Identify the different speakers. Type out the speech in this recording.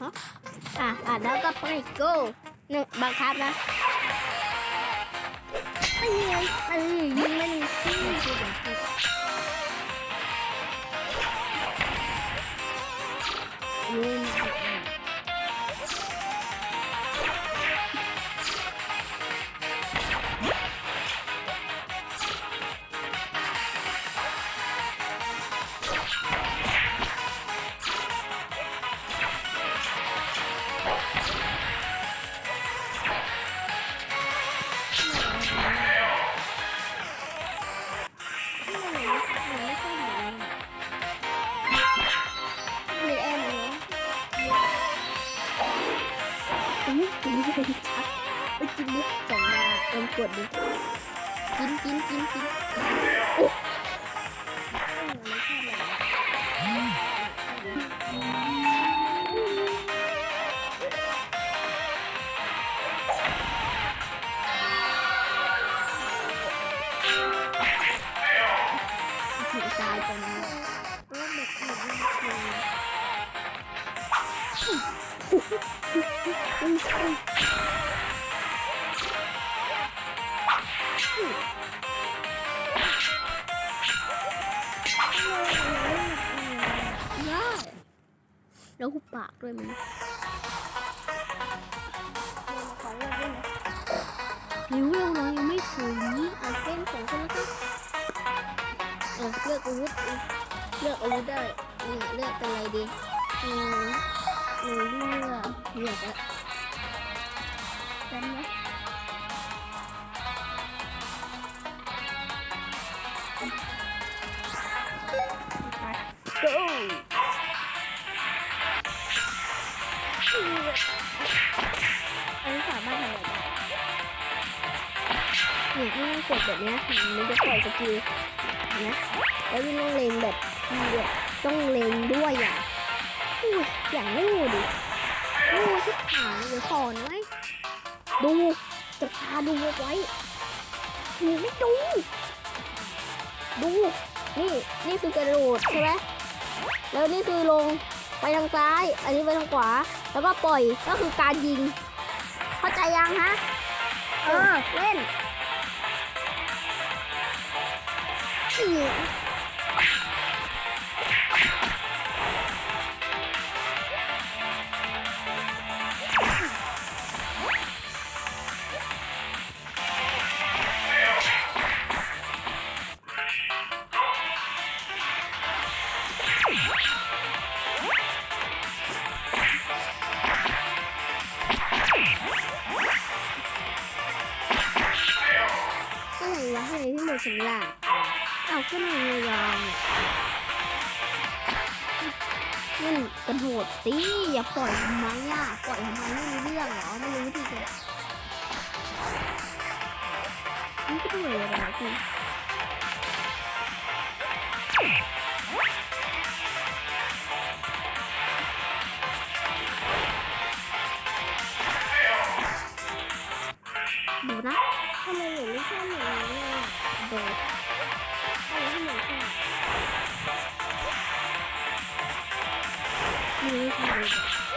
Speaker 1: อะอะแล้วก็ไปกูหนึ่งบังคับนะไปเลยไป นใหญ่ชัดไปกินดิสองดาเอ็มกดดิกินกินกินกินโอ้ แล้วหุบปากด้วยมั้ยนิ้วเราน้องยังไม่ถึงเอาเส้นสองคนแล้วก็เลือกอาวุธเลือกอาวุธได้เลือกเป็นอะไรดีอืม เลือกเลือกอะจำไหมไป go อันนี้สามารถทำอะไรได้เนี่ยที่มันกดแบบนี้มันจะปล่อยสกิลนะแล้วยิ่งต้องเล็งแบบทีเดียวต้องเล็งด้วยอะ ขาเดี๋ยวสอนไว้ ดูจับตาดูไว้ดูไม่ดู ดู นี่ นี่คือกระโดดใช่ไหมแล้วนี่คือลงไปทางซ้าย อันนี้ไปทางขวา แล้วก็ปล่อย ก็คือการยิง เข้าใจยังฮะ เออ เล่น อะไรที่หมดสัญญาณเอาก็หน่อยยองนี่กระโดดสิอย่าปล่อยทำไมอะปล่อยทำไมไม่รู้เรื่องเหรอไม่รู้วิธีการนี่ก็เหนื่อยอะไรจริงดูนะ โดดอะไรที่หนูชอบหนูไม่ชอบเลย